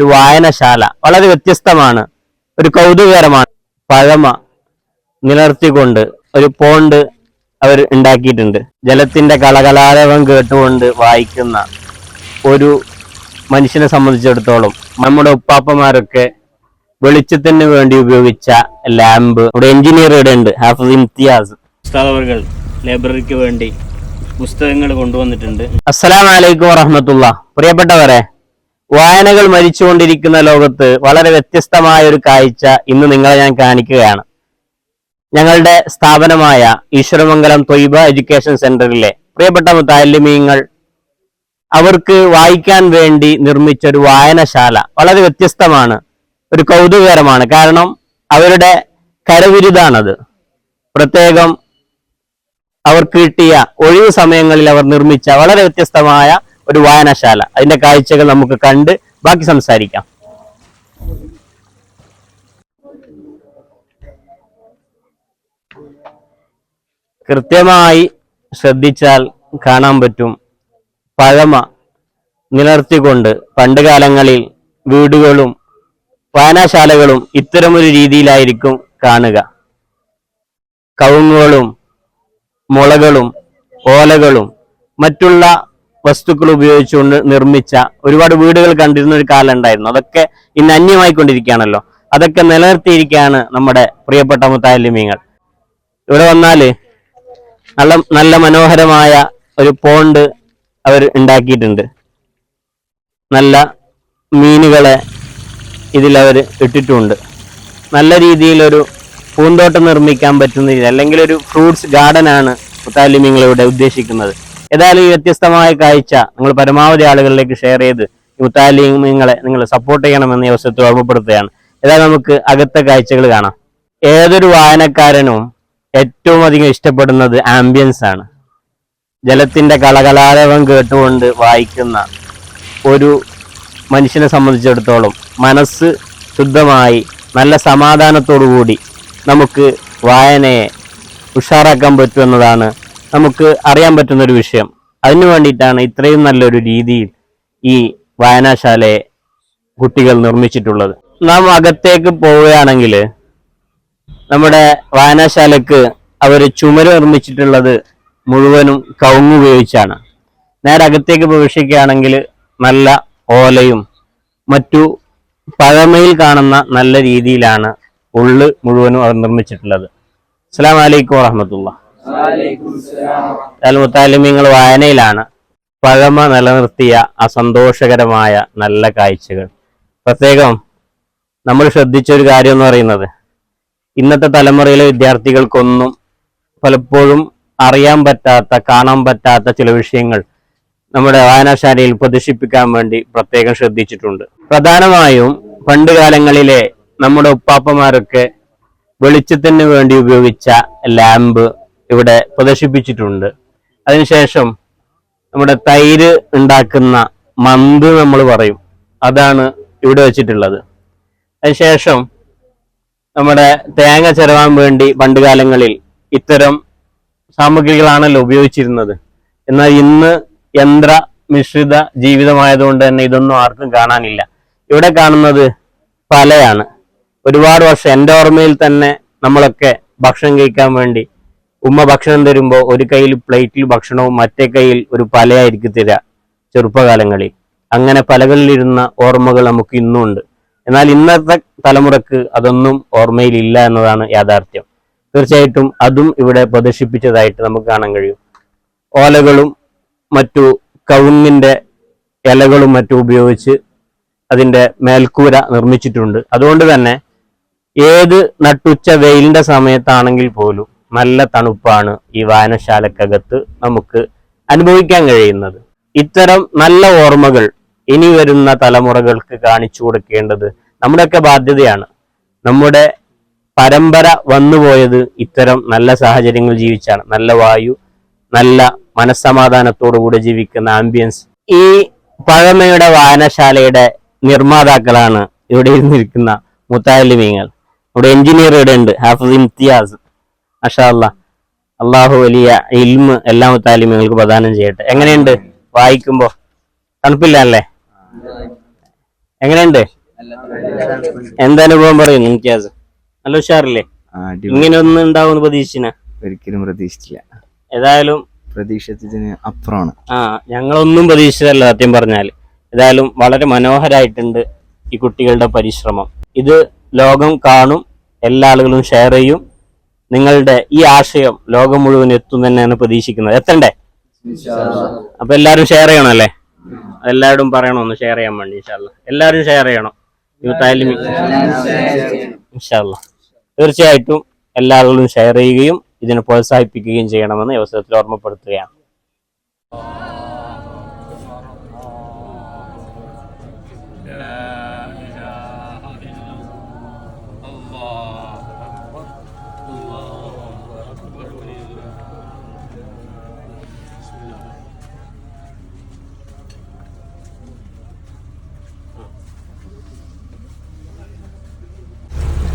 ഒരു വായനശാല. വളരെ വ്യത്യസ്തമാണ്. ഒരു കൗതുകകരമാണ്. പഴമ നിലർത്തിക്കൊണ്ട് ഒരു പോണ്ട് അവർ ഉണ്ടാക്കിയിട്ടുണ്ട്. ജലത്തിന്റെ കളകലാരവം കേട്ടുകൊണ്ട് വായിക്കുന്ന ഒരു മനുഷ്യനെ സംബന്ധിച്ചിടത്തോളം നമ്മുടെ ഉപ്പാപ്പമാരൊക്കെ വെളിച്ചത്തിന് വേണ്ടി ഉപയോഗിച്ച ലാമ്പ്. ഇവിടെ എഞ്ചിനീയർ ഇവിടെ ഉണ്ട് ഹാഫിസ് ഇംതിയാസ്. ഉസ്താദ് ലൈബ്രറിക്ക് വേണ്ടി പുസ്തകങ്ങൾ കൊണ്ടുവന്നിട്ടുണ്ട്. അസ്സലാം വലൈക്കും വറഹമത്തുള്ള പ്രിയപ്പെട്ടവരെ വായനകൾ മരിച്ചുകൊണ്ടിരിക്കുന്ന ലോകത്ത് വളരെ വ്യത്യസ്തമായ ഒരു കാഴ്ച ഇന്ന് നിങ്ങളെ ഞാൻ കാണിക്കുകയാണ്. ഞങ്ങളുടെ സ്ഥാപനമായ ഈശ്വരമംഗലം തൊയ്ബ എഡ്യൂക്കേഷൻ സെന്ററിലെ പ്രിയപ്പെട്ട മുത്താലിമീങ്ങൾ അവർക്ക് വായിക്കാൻ വേണ്ടി നിർമ്മിച്ച ഒരു വായനശാല വളരെ വ്യത്യസ്തമാണ് ഒരു കൗതുകകരമാണ്. കാരണം അവരുടെ കരവിരുതാണത്. പ്രത്യേകം അവർക്ക് കിട്ടിയ ഒഴിവ് സമയങ്ങളിൽ അവർ നിർമ്മിച്ച വളരെ വ്യത്യസ്തമായ ഒരു വായനശാല. അതിന്റെ കാഴ്ചകൾ നമുക്ക് കണ്ട് ബാക്കി സംസാരിക്കാം. കൃത്യമായി ശ്രദ്ധിച്ചാൽ കാണാൻ പറ്റും പഴമ നിലർത്തിക്കൊണ്ട് പണ്ട് കാലങ്ങളിൽ വീടുകളും വായനശാലകളും ഇത്തരമൊരു രീതിയിലായിരിക്കും കാണുക. കവുങ്ങുകളും മുളകളും ഓലകളും മറ്റുള്ള വസ്തുക്കൾ ഉപയോഗിച്ചുകൊണ്ട് നിർമ്മിച്ച ഒരുപാട് വീടുകൾ കണ്ടിരുന്ന ഒരു കാലം ഉണ്ടായിരുന്നു. അതൊക്കെ ഇന്ന് അന്യമായിക്കൊണ്ടിരിക്കുകയാണല്ലോ. അതൊക്കെ നിലനിർത്തിയിരിക്കുകയാണ് നമ്മുടെ പ്രിയപ്പെട്ട മുത്താലിമീങ്ങൾ ഇവിടെ വന്നാൽ നല്ല നല്ല മനോഹരമായ ഒരു പോണ്ട് അവർ ഉണ്ടാക്കിയിട്ടുണ്ട്. നല്ല മീനുകളെ ഇതിൽ അവർ ഇട്ടിട്ടുണ്ട്. നല്ല രീതിയിലൊരു പൂന്തോട്ടം നിർമ്മിക്കാൻ പറ്റുന്ന രീതി അല്ലെങ്കിൽ ഒരു ഫ്രൂട്ട്സ് ഗാർഡനാണ് മുത്താലിമിങ്ങൾ ഇവിടെ ഉദ്ദേശിക്കുന്നത്. ഏതായാലും ഈ വ്യത്യസ്തമായ കാഴ്ച നിങ്ങൾ പരമാവധി ആളുകളിലേക്ക് ഷെയർ ചെയ്ത് മുത്താലിങ്ങളെ നിങ്ങൾ സപ്പോർട്ട് ചെയ്യണമെന്ന് ഈ അവസരത്തിൽ ഓർമ്മപ്പെടുത്തുകയാണ്. ഏതായാലും നമുക്ക് അകത്തെ കാഴ്ചകൾ കാണാം. ഏതൊരു വായനക്കാരനും ഏറ്റവും അധികം ഇഷ്ടപ്പെടുന്നത് ആംബിയൻസ് ആണ്. ജലത്തിന്റെ കളകലാരവം കേട്ടുകൊണ്ട് വായിക്കുന്ന ഒരു മനുഷ്യനെ സംബന്ധിച്ചിടത്തോളം മനസ്സ് ശുദ്ധമായി നല്ല സമാധാനത്തോടു കൂടി നമുക്ക് വായനയെ ഉഷാറാക്കാൻ പറ്റുമെന്നതാണ് നമുക്ക് അറിയാൻ പറ്റുന്ന ഒരു വിഷയം. അതിനു വേണ്ടിയിട്ടാണ് ഇത്രയും നല്ലൊരു രീതിയിൽ ഈ വായനാശാലയെ കുട്ടികൾ നിർമ്മിച്ചിട്ടുള്ളത്. നാം അകത്തേക്ക് പോവുകയാണെങ്കിൽ നമ്മുടെ വായനാശാലക്ക് അവർ ചുമര് നിർമ്മിച്ചിട്ടുള്ളത് മുഴുവനും കവുങ്ങ് ഉപയോഗിച്ചാണ്. നേരെ അകത്തേക്ക് പ്രവേശിക്കുകയാണെങ്കിൽ നല്ല ഓലയും മറ്റു പഴമയിൽ കാണുന്ന നല്ല രീതിയിലാണ് ഉള്ള് മുഴുവനും അവർ നിർമ്മിച്ചിട്ടുള്ളത്. അസ്സാം വലൈക്കും വറഹമത്തുള്ള മുത്താലിമ്യങ്ങൾ വായനയിലാണ് പഴമ നിലനിർത്തിയ അസന്തോഷകരമായ നല്ല കാഴ്ചകൾ. പ്രത്യേകം നമ്മൾ ശ്രദ്ധിച്ച ഒരു കാര്യം എന്ന് പറയുന്നത് ഇന്നത്തെ തലമുറയിലെ വിദ്യാർത്ഥികൾക്കൊന്നും പലപ്പോഴും അറിയാൻ പറ്റാത്ത കാണാൻ പറ്റാത്ത ചില വിഷയങ്ങൾ നമ്മുടെ വായനാശാലയിൽ പ്രദർശിപ്പിക്കാൻ വേണ്ടി പ്രത്യേകം ശ്രദ്ധിച്ചിട്ടുണ്ട്. പ്രധാനമായും പണ്ട് കാലങ്ങളിലെ നമ്മുടെ ഉപ്പാപ്പമാരൊക്കെ വെളിച്ചത്തിന് വേണ്ടി ഉപയോഗിച്ച ലാമ്പ് ഇവിടെ പ്രദർശിപ്പിച്ചിട്ടുണ്ട്. അതിനുശേഷം നമ്മുടെ തൈര് ഉണ്ടാക്കുന്ന മന്ത് നമ്മൾ പറയും. അതാണ് ഇവിടെ വെച്ചിട്ടുള്ളത്. അതിനുശേഷം നമ്മുടെ തേങ്ങ ചിരവാൻ വേണ്ടി പണ്ട് കാലങ്ങളിൽ ഇത്തരം സാമഗ്രികളാണല്ലോ ഉപയോഗിച്ചിരുന്നത്. എന്നാൽ ഇന്ന് യന്ത്ര മിശ്രിത ജീവിതമായതുകൊണ്ട് തന്നെ ഇതൊന്നും ആർക്കും കാണാനില്ല. ഇവിടെ കാണുന്നത് പലയാണ്. ഒരുപാട് വർഷം എന്റെ ഓർമ്മയിൽ തന്നെ നമ്മളൊക്കെ ഭക്ഷണം കഴിക്കാൻ വേണ്ടി ഉമ്മ ഭക്ഷണം തരുമ്പോൾ ഒരു കയ്യിൽ പ്ലേറ്റിൽ ഭക്ഷണവും മറ്റേ കയ്യിൽ ഒരു പലയായിരിക്കും തരിക ചെറുപ്പകാലങ്ങളിൽ. അങ്ങനെ പലകളിലിരുന്ന ഓർമ്മകൾ നമുക്ക് ഇന്നും ഉണ്ട് എന്നാൽ ഇന്നത്തെ തലമുറയ്ക്ക് അതൊന്നും ഓർമ്മയിലില്ല എന്നതാണ് യാഥാർത്ഥ്യം. തീർച്ചയായിട്ടും അതും ഇവിടെ പ്രദർശിപ്പിച്ചതായിട്ട് നമുക്ക് കാണാൻ കഴിയും. ഓലകളും മറ്റു കവുങ്ങിന്റെ ഇലകളും മറ്റും ഉപയോഗിച്ച് അതിന്റെ മേൽക്കൂര നിർമ്മിച്ചിട്ടുണ്ട്. അതുകൊണ്ട് തന്നെ ഏത് നട്ടുച്ച വെയിലിന്റെ സമയത്താണെങ്കിൽ പോലും നല്ല തണുപ്പാണ് ഈ വായനശാലക്കകത്ത് നമുക്ക് അനുഭവിക്കാൻ കഴിയുന്നത്. ഇത്തരം നല്ല ഓർമ്മകൾ ഇനി വരുന്ന തലമുറകൾക്ക് കാണിച്ചു കൊടുക്കേണ്ടത് നമ്മുടെയൊക്കെ ബാധ്യതയാണ്. നമ്മുടെ പരമ്പര വന്നുപോയത് ഇത്തരം നല്ല സാഹചര്യങ്ങൾ ജീവിച്ചാണ്. നല്ല വായു നല്ല മനസ്സമാധാനത്തോടുകൂടി ജീവിക്കുന്ന ആംബിയൻസ് ഈ പഴമയുടെ വായനശാലയുടെ നിർമ്മാതാക്കളാണ് ഇവിടെ ഇരുന്നിരിക്കുന്ന മുത്താലിമീങ്ങൾ ഇവിടെ എഞ്ചിനീയർ ഇവിടെ ഉണ്ട് ഹാഫിസ് ഇംതിയാസ്. അഷാ അല്ലാ. അള്ളാഹു വലിയ ഇൽമ് എല്ലാ മുത്താലിമീങ്ങൾക്ക് പ്രദാനം ചെയ്യട്ടെ. എങ്ങനെയുണ്ട്? വായിക്കുമ്പോ തണുപ്പില്ല അല്ലേ എങ്ങനെയുണ്ട്? എന്താ അനുഭവം പറയും നിംക്യാസ് നല്ല ഉഷാറില്ലേ? ഇങ്ങനെ ഒന്നും ഉണ്ടാവും പ്രതീക്ഷിന ഒരിക്കലും പ്രതീക്ഷിച്ചില്ല. ഏതായാലും പ്രതീക്ഷിച്ചതിന് അപ്പുറമാണ് ആ ഞങ്ങളൊന്നും പ്രതീക്ഷിച്ചതല്ല സത്യം പറഞ്ഞാൽ ഏതായാലും വളരെ മനോഹരായിട്ടുണ്ട് ഈ കുട്ടികളുടെ പരിശ്രമം. ഇത് ലോകം കാണും എല്ലാ ആളുകളും ഷെയർ ചെയ്യും. നിങ്ങളുടെ ഈ ആശയം ലോകം മുഴുവൻ എത്തും തന്നെയാണ് പ്രതീക്ഷിക്കുന്നത്. എത്തണ്ടേ? അപ്പൊ എല്ലാരും ഷെയർ ചെയ്യണം അല്ലേ? എല്ലാവരും പറയണം ഒന്ന് ഷെയർ ചെയ്യാൻ വേണ്ടി ഇൻഷാല്ല എല്ലാവരും ഷെയർ ചെയ്യണം. യൂത്ത് ആയാലും ഇൻഷാല്ല തീർച്ചയായിട്ടും എല്ലാ ആളുകളും ഷെയർ ചെയ്യുകയും ഇതിനെ പ്രോത്സാഹിപ്പിക്കുകയും ചെയ്യണമെന്ന് അവസരത്തിൽ ഓർമ്മപ്പെടുത്തുകയാണ്.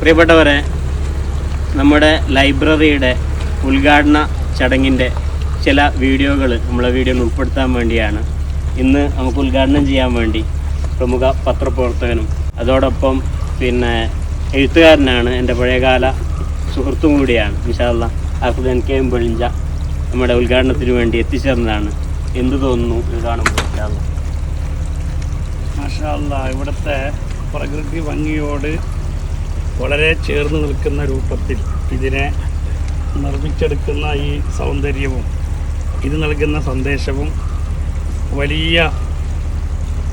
പ്രിയപ്പെട്ടവരെ നമ്മുടെ ലൈബ്രറിയുടെ ഉദ്ഘാടന ചടങ്ങിന്റെ ചില വീഡിയോകൾ നമ്മളെ വീഡിയോയിൽ ഉൾപ്പെടുത്താൻ വേണ്ടിയാണ്. ഇന്ന് നമുക്ക് ഉദ്ഘാടനം ചെയ്യാൻ വേണ്ടി പ്രമുഖ പത്രപ്രവർത്തകനും അതോടൊപ്പം പിന്നെ എഴുത്തുകാരനാണ് എന്റെ പഴയകാല സുഹൃത്തും കൂടിയാണ് വിശാല അഫ്ദൻ കെ എം വെളിഞ്ച. നമ്മുടെ ഉദ്ഘാടനത്തിന് വേണ്ടി എത്തിച്ചേർന്നതാണ്. എന്ത് തോന്നുന്നു ഇത് കാണുമ്പോൾ? മാഷാല്ല ഇവിടുത്തെ പ്രകൃതി ഭംഗിയോട് വളരെ ചേർന്ന് നിൽക്കുന്ന രൂപത്തിൽ ഇതിനെ നിർമ്മിച്ചെടുക്കുന്ന ഈ സൗന്ദര്യവും ഇത് നൽകുന്ന സന്ദേശവും വലിയ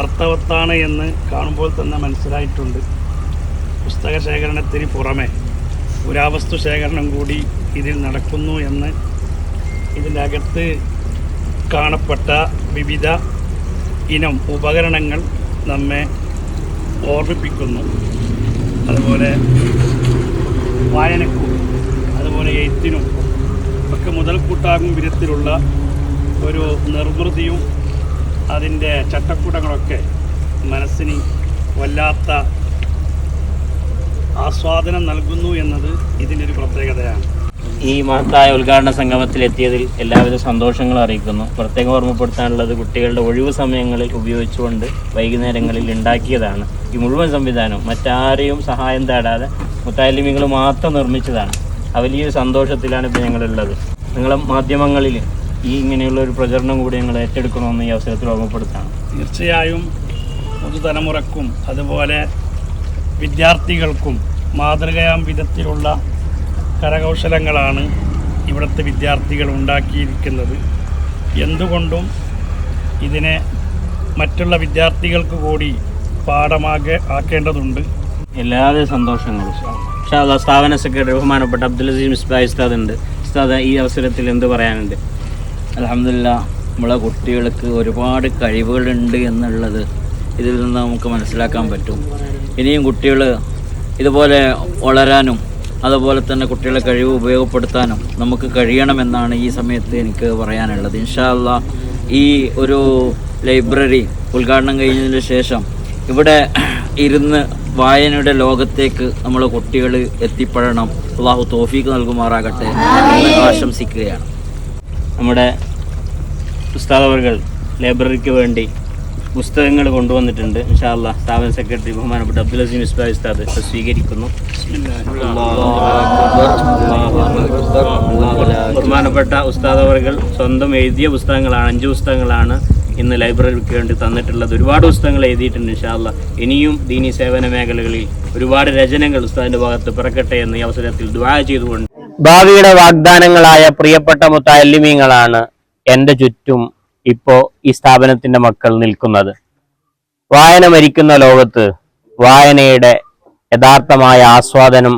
അർത്ഥവത്താണ് എന്ന് കാണുമ്പോൾ തന്നെ മനസ്സിലായിട്ടുണ്ട്. പുസ്തക ശേഖരണത്തിന് പുറമെ പുരാവസ്തു ശേഖരണം കൂടി ഇതിൽ നടക്കുന്നു എന്ന് ഇതിന്റെ അകത്ത് കാണപ്പെട്ട വിവിധ ഇനം ഉപകരണങ്ങൾ നമ്മെ ഓർമ്മിപ്പിക്കുന്നു. അതുപോലെ വായനക്കും അതുപോലെ എഴുത്തിനും ഒക്കെ മുതൽക്കൂട്ടാകും വിധത്തിലുള്ള ഒരു നിർവൃതിയും അതിന്റെ ചട്ടക്കൂടങ്ങളൊക്കെ മനസ്സിന് വല്ലാത്ത ആസ്വാദനം നൽകുന്നു എന്നത് ഈ മഹത്തായ ഉദ്ഘാടന സംഗമത്തിൽ എത്തിയതിൽ എല്ലാവിധ സന്തോഷങ്ങളും അറിയിക്കുന്നു. പ്രത്യേകം ഓർമ്മപ്പെടുത്താനുള്ളത് കുട്ടികളുടെ ഒഴിവു സമയങ്ങളിൽ ഉപയോഗിച്ചുകൊണ്ട് വൈകുന്നേരങ്ങളിൽ ഉണ്ടാക്കിയതാണ്. ഈ മുഴുവൻ സംവിധാനവും മറ്റാരെയും സഹായം തേടാതെ മുത്താലിമികൾ മാത്രം നിർമ്മിച്ചതാണ്. ആ വലിയൊരു സന്തോഷത്തിലാണ് ഇപ്പോൾ ഞങ്ങളുള്ളത്. നിങ്ങളെ മാധ്യമങ്ങളിൽ ഈ ഇങ്ങനെയുള്ള ഒരു പ്രചരണം കൂടി ഞങ്ങൾ ഏറ്റെടുക്കണമെന്ന് ഈ അവസരത്തിൽ ഓർമ്മപ്പെടുത്താണ് തീർച്ചയായും പുതുതലമുറക്കും അതുപോലെ വിദ്യാർത്ഥികൾക്കും മാതൃകയാം വിധത്തിലുള്ള കരകൗശലങ്ങളാണ് ഇവിടുത്തെ വിദ്യാർത്ഥികൾ ഉണ്ടാക്കിയിരിക്കുന്നത്. എന്തുകൊണ്ടും ഇതിനെ മറ്റുള്ള വിദ്യാർത്ഥികൾക്ക് കൂടി പാഠമാകെ ആക്കേണ്ടതുണ്ട്. എല്ലാവിധ സന്തോഷങ്ങളും. പക്ഷേ സ്ഥാപന സെക്രട്ടറി ബഹുമാനപ്പെട്ട അബ്ദുൽ അസീം ഇസ്ബായ് ഉസ്താദ് ഉണ്ട് ഉസ്താദ് ഈ അവസരത്തിൽ എന്ത് പറയാനുണ്ട്? അലഹമില്ല നമ്മളെ കുട്ടികൾക്ക് ഒരുപാട് കഴിവുകളുണ്ട് എന്നുള്ളത് ഇതിൽ നിന്ന് നമുക്ക് മനസ്സിലാക്കാൻ പറ്റും. ഇനിയും കുട്ടികൾ ഇതുപോലെ വളരാനും അതുപോലെ തന്നെ കുട്ടികളെ കഴിവ് ഉപയോഗപ്പെടുത്താനും നമുക്ക് കഴിയണമെന്നാണ് ഈ സമയത്ത് എനിക്ക് പറയാനുള്ളത്. ഇൻഷാല്ല ഈ ഒരു ലൈബ്രറി ഉദ്ഘാടനം കഴിഞ്ഞതിന് ശേഷം ഇവിടെ ഇരുന്ന് വായനയുടെ ലോകത്തേക്ക് നമ്മൾ കുട്ടികൾ എത്തിപ്പെടണം. അള്ളാഹു തോഫീക്ക് നൽകുമാറാകട്ടെ ആശംസിക്കുകയാണ്. നമ്മുടെ പുസ്തകവർഗൾ ലൈബ്രറിക്ക് വേണ്ടി പുസ്തകങ്ങൾ കൊണ്ടുവന്നിട്ടുണ്ട് ഇൻഷാല്ല സ്ഥാപന സെക്രട്ടറി ബഹുമാനപ്പെട്ട അബ്ദുൽ അസീം ഇസ്ബായ് ഉസ്താദ് സ്വീകരിക്കുന്നു. ബഹുമാനപ്പെട്ട ഉസ്താദ് അവർകൾ സ്വന്തം എഴുതിയ പുസ്തകങ്ങളാണ് അഞ്ച് പുസ്തകങ്ങളാണ് ഇന്ന് ലൈബ്രറിക്ക് വേണ്ടി തന്നിട്ടുള്ളത്. ഒരുപാട് പുസ്തകങ്ങൾ എഴുതിയിട്ടുണ്ട് ഇൻഷാല്ല ഇനിയും ദീനി സേവന മേഖലകളിൽ ഒരുപാട് രചനകൾ ഉസ്താദിന്റെ ഭാഗത്ത് പിറക്കട്ടെ എന്ന് ഈ അവസരത്തിൽ ദുആ ചെയ്തുകൊണ്ട്. ഭാവിയുടെ വാഗ്ദാനങ്ങളായ പ്രിയപ്പെട്ട മുത്താലിമീങ്ങളാണ് എന്റെ ചുറ്റും ഇപ്പോ ഈ സ്ഥാപനത്തിന്റെ മക്കൾ നിൽക്കുന്നത്. വായന മരിക്കുന്ന ലോകത്ത് വായനയുടെ യഥാർത്ഥമായ ആസ്വാദനം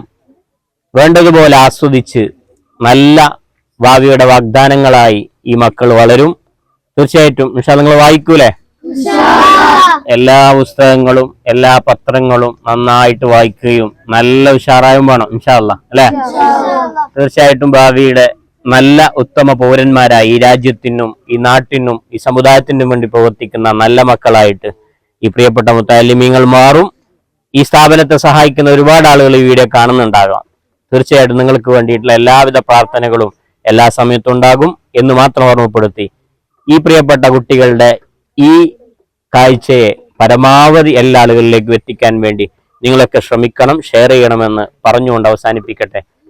വേണ്ടതുപോലെ ആസ്വദിച്ച് നല്ല ഭാവിയുടെ വാഗ്ദാനങ്ങളായി ഈ മക്കൾ വളരും. തീർച്ചയായിട്ടും ഇൻഷാ നിങ്ങൾ വായിക്കൂലേ? എല്ലാ പുസ്തകങ്ങളും എല്ലാ പത്രങ്ങളും നന്നായിട്ട് വായിക്കുകയും നല്ല ഉഷാറായും വേണം ഇൻഷാല്ല അല്ലെ? തീർച്ചയായിട്ടും ഭാവിയുടെ നല്ല ഉത്തമ പൗരന്മാരായി ഈ രാജ്യത്തിനും ഈ നാട്ടിനും ഈ സമുദായത്തിനും വേണ്ടി പ്രവർത്തിക്കുന്ന നല്ല മക്കളായിട്ട് ഈ പ്രിയപ്പെട്ട മുത്താലിമീങ്ങൾ മാറും. ഈ സ്ഥാപനത്തെ സഹായിക്കുന്ന ഒരുപാട് ആളുകൾ ഈ വീഡിയോ കാണുന്നുണ്ടാകാം. തീർച്ചയായിട്ടും നിങ്ങൾക്ക് വേണ്ടിയിട്ടുള്ള എല്ലാവിധ പ്രാർത്ഥനകളും എല്ലാ സമയത്തും ഉണ്ടാകും എന്ന് മാത്രം ഓർമ്മപ്പെടുത്തി. ഈ പ്രിയപ്പെട്ട കുട്ടികളുടെ ഈ കാഴ്ചയെ പരമാവധി എല്ലാ ആളുകളിലേക്ക് എത്തിക്കാൻ വേണ്ടി നിങ്ങളൊക്കെ ശ്രമിക്കണം ഷെയർ ചെയ്യണമെന്ന് പറഞ്ഞുകൊണ്ട് അവസാനിപ്പിക്കട്ടെ.